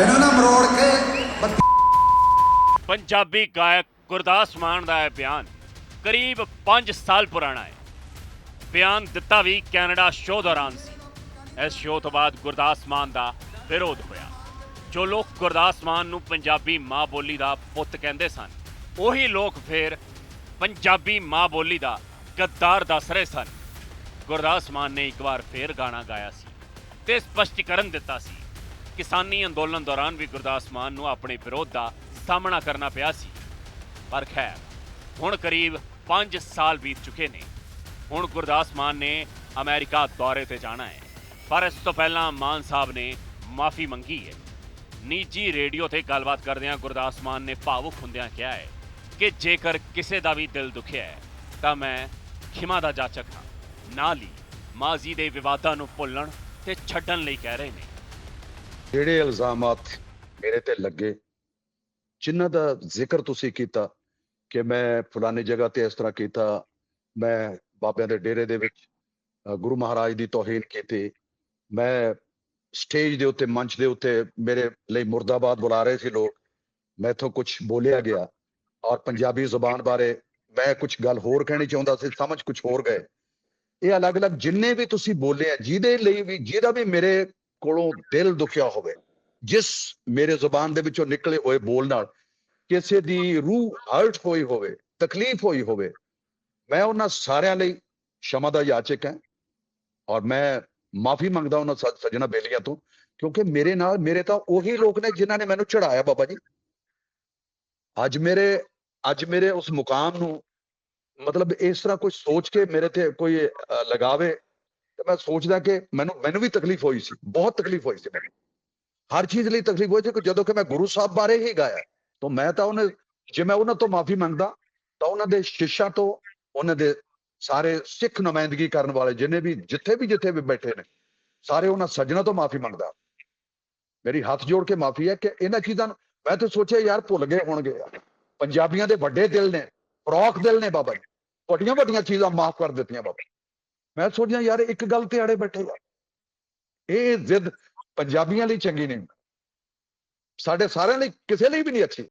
ਇਹਨੂੰ ਨਾ ਮਰੋੜ ਕੇ ਪੰਜਾਬੀ ਗਾਇਕ ਗੁਰਦਾਸ ਮਾਨ ਦਾ ਇਹ ਬਿਆਨ ਕਰੀਬ 5 ਸਾਲ ਪੁਰਾਣਾ ਹੈ। ਬਿਆਨ ਦਿੱਤਾ ਵੀ ਕੈਨੇਡਾ ਸ਼ੋਅ ਦੌਰਾਨ ਸੀ। ਇਸ ਸ਼ੋਅ ਤੋਂ ਬਾਅਦ ਗੁਰਦਾਸ ਮਾਨ ਦਾ ਵਿਰੋਧ ਹੋਇਆ। ਜੋ ਲੋਕ ਗੁਰਦਾਸ ਮਾਨ ਨੂੰ ਪੰਜਾਬੀ ਮਾਂ ਬੋਲੀ ਦਾ ਪੁੱਤ ਕਹਿੰਦੇ ਸਨ, ਉਹੀ ਲੋਕ ਫਿਰ ਪੰਜਾਬੀ ਮਾਂ ਬੋਲੀ ਦਾ ਗੱਦਾਰ ਦੱਸ ਰਹੇ ਸਨ। ਗੁਰਦਾਸ ਮਾਨ ਨੇ ਇੱਕ ਵਾਰ ਫੇਰ ਗਾਣਾ ਗਾਇਆ ਸੀ ਤੇ ਸਪਸ਼ਟੀਕਰਨ ਦਿੱਤਾ ਸੀ। ਕਿਸਾਨੀ ਅੰਦੋਲਨ ਦੌਰਾਨ ਵੀ ਗੁਰਦਾਸ ਮਾਨ ਨੂੰ ਆਪਣੇ ਵਿਰੋਧ ਦਾ ਸਾਹਮਣਾ ਕਰਨਾ ਪਿਆ ਸੀ। ਪਰ ਖੈਰ, ਹੁਣ ਕਰੀਬ 5 ਸਾਲ ਬੀਤ ਚੁੱਕੇ ਨੇ। ਹੁਣ ਗੁਰਦਾਸ ਮਾਨ ਨੇ ਅਮਰੀਕਾ ਦੌਰੇ ਤੇ ਜਾਣਾ ਹੈ। ਪਰ ਇਸ ਤੋਂ ਪਹਿਲਾਂ ਮਾਨ ਸਾਹਿਬ ਨੇ ਮਾਫੀ ਮੰਗੀ ਹੈ। ਨਿੱਜੀ ਰੇਡੀਓ ਤੇ ਗੱਲਬਾਤ ਕਰਦਿਆਂ ਗੁਰਦਾਸ ਮਾਨ ਨੇ ਭਾਵੁਕ ਹੁੰਦਿਆਂ ਕਿਹਾ ਹੈ ਕਿ ਜੇਕਰ ਕਿਸੇ ਦਾ ਵੀ ਦਿਲ ਦੁਖਿਆ ਹੈ, ਤਾਂ ਮੈਂ ਖਿਮਾ ਦਾ ਜਾਚਕ ਹਾਂ। ਨਾਲ ਹੀ ਮਾਜ਼ੀ ਦੇ ਵਿਵਾਦਾਂ ਨੂੰ ਭੁੱਲਣ ਤੇ ਛੱਡਣ ਲਈ ਕਹਿ ਰਹੇ ਨੇ। ਜਿਹੜੇ ਇਲਜ਼ਾਮਾਤ ਮੇਰੇ ਤੇ ਲੱਗੇ, ਜਿਨ੍ਹਾਂ ਦਾ ਜ਼ਿਕਰ ਤੁਸੀਂ ਕੀਤਾ ਕਿ ਮੈਂ ਫਲਾਨੀ ਜਗ੍ਹਾ ਤੇ ਇਸ ਤਰ੍ਹਾਂ ਕੀਤਾ, ਮੈਂ ਬਾਬਿਆਂ ਦੇ ਡੇਰੇ ਦੇ ਵਿੱਚ ਗੁਰੂ ਮਹਾਰਾਜ ਦੀ ਤੋਹੀਨ ਕੀਤੀ, ਮੈਂ ਸਟੇਜ ਦੇ ਉੱਤੇ, ਮੰਚ ਦੇ ਉੱਤੇ ਮੇਰੇ ਲਈ ਮੁਰਦਾਬਾਦ ਬੁਲਾ ਰਹੇ ਸੀ ਲੋਕ, ਮੈਥੋਂ ਕੁਝ ਬੋਲਿਆ ਗਿਆ ਔਰ ਪੰਜਾਬੀ ਜ਼ੁਬਾਨ ਬਾਰੇ ਮੈਂ ਕੁਝ ਗੱਲ ਹੋਰ ਕਹਿਣੀ ਚਾਹੁੰਦਾ ਸੀ, ਸਮਝ ਕੁਝ ਹੋਰ ਗਏ। ਇਹ ਅਲੱਗ-ਅਲੱਗ ਜਿੰਨੇ ਵੀ ਤੁਸੀਂ ਬੋਲੇ ਆ, ਜਿਹਦੇ ਲਈ ਵੀ, ਜਿਹਦਾ ਵੀ ਮੇਰੇ ਕੋਲੋਂ ਦਿਲ ਦੁਖਿਆ ਹੋਵੇ, ਜਿਸ ਮੇਰੇ ਜ਼ੁਬਾਨ ਦੇ ਵਿੱਚੋਂ ਨਿਕਲੇ ਹੋਏ ਬੋਲ ਨਾਲ ਕਿਸੇ ਦੀ ਰੂਹ ਹਰਟ ਹੋਈ ਹੋਵੇ, ਤਕਲੀਫ ਹੋਈ ਹੋਵੇ, ਮੈਂ ਉਹਨਾਂ ਸਾਰਿਆਂ ਲਈ ਸ਼ਮਾ ਦਾ ਯਾਚਕ ਹਾਂ ਔਰ ਮੈਂ ਮਾਫੀ ਮੰਗਦਾ ਉਹਨਾਂ ਸ- ਸੱਜਣਾ ਬੇਲੀਆਂ ਤੋਂ, ਕਿਉਂਕਿ ਮੇਰੇ ਨਾਲ, ਮੇਰੇ ਤਾਂ ਉਹੀ ਲੋਕ ਨੇ ਜਿਨ੍ਹਾਂ ਨੇ ਮੈਨੂੰ ਚੜਾਇਆ ਬਾਬਾ ਜੀ। ਅੱਜ ਮੇਰੇ ਅੱਜ ਮੇਰੇ ਉਸ ਮੁਕਾਮ ਨੂੰ ਮਤਲਬ ਇਸ ਤਰ੍ਹਾਂ ਕੋਈ ਸੋਚ ਕੇ ਮੇਰੇ ਤੇ ਕੋਈ ਲਗਾਵੇ ਮੈਂ ਸੋਚਦਾ ਕਿ ਮੈਨੂੰ ਮੈਨੂੰ ਵੀ ਤਕਲੀਫ ਹੋਈ ਸੀ, ਬਹੁਤ ਤਕਲੀਫ ਹੋਈ ਸੀ ਮੈਨੂੰ ਹਰ ਚੀਜ਼ ਲਈ ਤਕਲੀਫ ਹੋਈ ਸੀ ਕਿ ਜਦੋਂ ਕਿ ਮੈਂ ਗੁਰੂ ਸਾਹਿਬ ਬਾਰੇ ਹੀ ਗਾਇਆ, ਤਾਂ ਮੈਂ ਤਾਂ ਉਹਨੇ, ਜੇ ਮੈਂ ਉਹਨਾਂ ਤੋਂ ਮਾਫੀ ਮੰਗਦਾ, ਤਾਂ ਉਹਨਾਂ ਦੇ ਸ਼ਿਸ਼ਾ ਤੋਂ ਉਹਨਾਂ ਦੇ ਸਾਰੇ ਸਿੱਖ ਨੁਮਾਇੰਦਗੀ ਕਰਨ ਵਾਲੇ ਜਿੰਨੇ ਵੀ, ਜਿੱਥੇ ਵੀ ਜਿੱਥੇ ਵੀ ਬੈਠੇ ਨੇ, ਸਾਰੇ ਉਹਨਾਂ ਸੱਜਣਾ ਤੋਂ ਮਾਫੀ ਮੰਗਦਾ। ਮੇਰੀ ਹੱਥ ਜੋੜ ਕੇ ਮਾਫੀ ਹੈ ਕਿ ਇਹਨਾਂ ਚੀਜ਼ਾਂ ਨੂੰ, ਮੈਂ ਤਾਂ ਸੋਚਿਆ ਯਾਰ ਭੁੱਲ ਗਏ ਹੋਣਗੇ ਯਾਰ। ਪੰਜਾਬੀਆਂ ਦੇ ਵੱਡੇ ਦਿਲ ਨੇ, ਫਰੋਕ ਦਿਲ ਨੇ ਬਾਬਾ ਜੀ। ਵੱਡੀਆਂ ਵੱਡੀਆਂ ਚੀਜ਼ਾਂ ਮਾਫ ਕਰ ਦਿੱਤੀਆਂ ਬਾਬਾ ਮੈਂ ਸੋਚਿਆ, ਯਾਰ, ਇੱਕ ਗੱਲ ਤੇ ਆੜੇ ਬੈਠੇ ਇਹ ਜ਼ਿੱਦ ਪੰਜਾਬੀਆਂ ਲਈ ਚੰਗੀ ਨਹੀਂ। ਸਾਡੇ ਸਾਰਿਆਂ ਲਈ ਕਿਸੇ ਲਈ ਵੀ ਨਹੀਂ ਅੱਛੀ।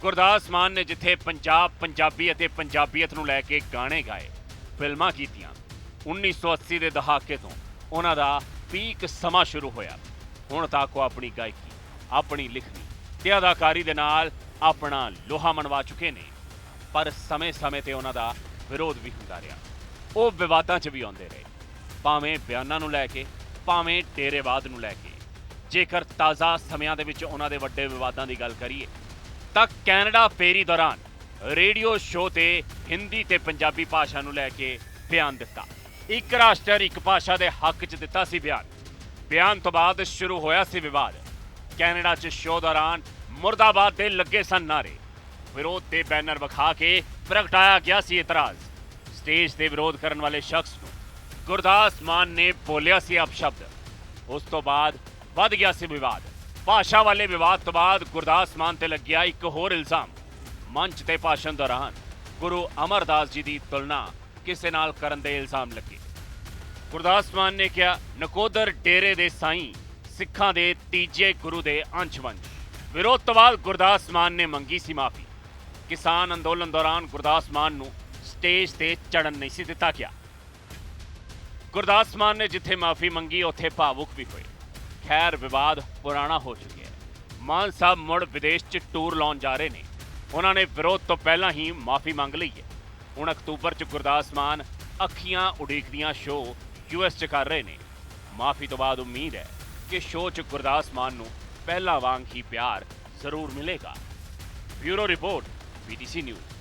ਗੁਰਦਾਸ ਮਾਨ ਨੇ ਜਿੱਥੇ ਪੰਜਾਬ, ਪੰਜਾਬੀ ਅਤੇ ਪੰਜਾਬੀਅਤ ਨੂੰ ਲੈ ਕੇ ਗਾਣੇ ਗਾਏ, ਫਿਲਮਾਂ ਕੀਤੀਆਂ 1980 ਦੇ ਦਹਾਕੇ ਤੋਂ ਉਹਨਾਂ ਦਾ ਪੀਕ ਸਮਾਂ ਸ਼ੁਰੂ ਹੋਇਆ। ਹੁਣ ਤੱਕ ਉਹ ਆਪਣੀ ਗਾਇਕੀ, ਆਪਣੀ ਲਿਖਣੀ, ਤੇ ਅਦਾਕਾਰੀ ਦੇ ਨਾਲ ਆਪਣਾ ਲੋਹਾ ਮਨਵਾ ਚੁੱਕੇ ਨੇ। ਪਰ ਸਮੇਂ-ਸਮੇਂ ਤੇ ਉਹਨਾਂ ਦਾ ਵਿਰੋਧ ਵੀ ਹੁੰਦਾ ਰਿਹਾ। ਉਹ ਵਿਵਾਦਾਂ 'ਚ ਵੀ ਆਉਂਦੇ ਰਹੇ। ਭਾਵੇਂ ਬਿਆਨਾਂ ਨੂੰ ਲੈ ਕੇ, ਭਾਵੇਂ ਡੇਰੇਵਾਦ ਨੂੰ ਲੈ ਕੇ। ਜੇਕਰ ਤਾਜ਼ਾ ਸਮਿਆਂ ਦੇ ਵਿੱਚ ਉਹਨਾਂ ਦੇ ਵੱਡੇ ਵਿਵਾਦਾਂ ਦੀ ਗੱਲ ਕਰੀਏ, ਤਾਂ ਕੈਨੇਡਾ ਫੇਰੀ ਦੌਰਾਨ ਰੇਡੀਓ ਸ਼ੋਅ ਤੇ ਹਿੰਦੀ ਤੇ ਪੰਜਾਬੀ ਭਾਸ਼ਾ ਨੂੰ ਲੈ ਕੇ ਬਿਆਨ ਦਿੱਤਾ। ਇੱਕ ਰਾਸ਼ਟਰ ਇੱਕ ਭਾਸ਼ਾ ਦੇ ਹੱਕ 'ਚ ਦਿੱਤਾ ਸੀ ਬਿਆਨ। ਬਿਆਨ ਤੋਂ ਬਾਅਦ ਸ਼ੁਰੂ ਹੋਇਆ ਸੀ ਵਿਵਾਦ। ਕੈਨੇਡਾ 'ਚ ਸ਼ੋਅ ਦੌਰਾਨ ਮੁਰਦਾਬਾਦ ਦੇ ਲੱਗੇ ਸਨ ਨਾਰੇ ਵਿਰੋਧ ਦੇ ਬੈਨਰ ਵਿਖਾ ਕੇ ਪ੍ਰਗਟਾਇਆ ਗਿਆ ਸੀ ਇਤਰਾਜ਼। ਸਟੇਜ ਤੇ ਵਿਰੋਧ ਕਰਨ ਵਾਲੇ ਸ਼ਖਸ ਨੂੰ ਗੁਰਦਾਸ ਮਾਨ ਨੇ ਬੋਲਿਆ ਸੀ ਅਪਸ਼ਬਦ। ਉਸ ਤੋਂ ਬਾਅਦ ਵੱਧ ਗਿਆ ਸੀ ਵਿਵਾਦ। ਭਾਸ਼ਾ ਵਾਲੇ ਵਿਵਾਦ ਤੋਂ ਬਾਅਦ ਗੁਰਦਾਸ ਮਾਨ ਤੇ ਲੱਗਿਆ ਇੱਕ ਹੋਰ ਇਲਜ਼ਾਮ। ਮੰਚ ਤੇ ਭਾਸ਼ਣ ਦੌਰਾਨ ਗੁਰੂ ਅਮਰਦਾਸ ਜੀ ਦੀ ਤੁਲਨਾ ਕਿਸੇ ਨਾਲ ਕਰਨ ਦੇ ਇਲਜ਼ਾਮ ਲੱਗੇ। ਗੁਰਦਾਸ ਮਾਨ ਨੇ ਕਿਹਾ, ਨਕੋਦਰ ਡੇਰੇ ਦੇ ਸਾਈਂ ਸਿੱਖਾਂ ਦੇ ਤੀਜੇ ਗੁਰੂ ਦੇ ਅੰਸ਼ ਵੰਸ਼ ਵਿਰੋਧ ਤੋਂ ਬਾਅਦ ਗੁਰਦਾਸ ਮਾਨ ਨੇ ਮੰਗੀ ਸੀ ਮਾਫੀ। ਕਿਸਾਨ ਅੰਦੋਲਨ ਦੌਰਾਨ ਗੁਰਦਾਸ ਮਾਨ ਨੂੰ ਸਟੇਜ ਤੇ ਚੜਨ ਨਹੀਂ ਸੀ ਦਿੱਤਾ ਗਿਆ। ਗੁਰਦਾਸ ਮਾਨ ਨੇ ਜਿੱਥੇ ਮਾਫੀ ਮੰਗੀ, ਉੱਥੇ ਭਾਵੁਕ ਵੀ ਹੋਏ। ਖੈਰ, ਵਿਵਾਦ ਪੁਰਾਣਾ ਹੋ ਚੁੱਕਿਆ ਹੈ। ਮਾਨ ਸਾਹਿਬ ਮੁੜ ਵਿਦੇਸ਼ 'ਚ ਟੂਰ ਲਾਉਣ ਜਾ ਰਹੇ ਨੇ। ਉਹਨਾਂ ਨੇ ਵਿਰੋਧ ਤੋਂ ਪਹਿਲਾਂ ਹੀ ਮਾਫੀ ਮੰਗ ਲਈ ਹੈ। ਹੁਣ ਅਕਤੂਬਰ 'ਚ ਗੁਰਦਾਸ ਮਾਨ ਅੱਖੀਆਂ ਉਡੀਕਦੀਆਂ ਸ਼ੋਅ ਯੂਐਸ 'ਚ ਕਰ ਰਹੇ ਨੇ। ਮਾਫੀ ਤੋਂ ਬਾਅਦ ਉਮੀਦ ਹੈ ਕਿ ਸ਼ੋਅ 'ਚ ਗੁਰਦਾਸ ਮਾਨ ਨੂੰ ਪਹਿਲਾਂ ਵਾਂਗ ਹੀ ਪਿਆਰ ਜ਼ਰੂਰ ਮਿਲੇਗਾ। Bureau report BTC News.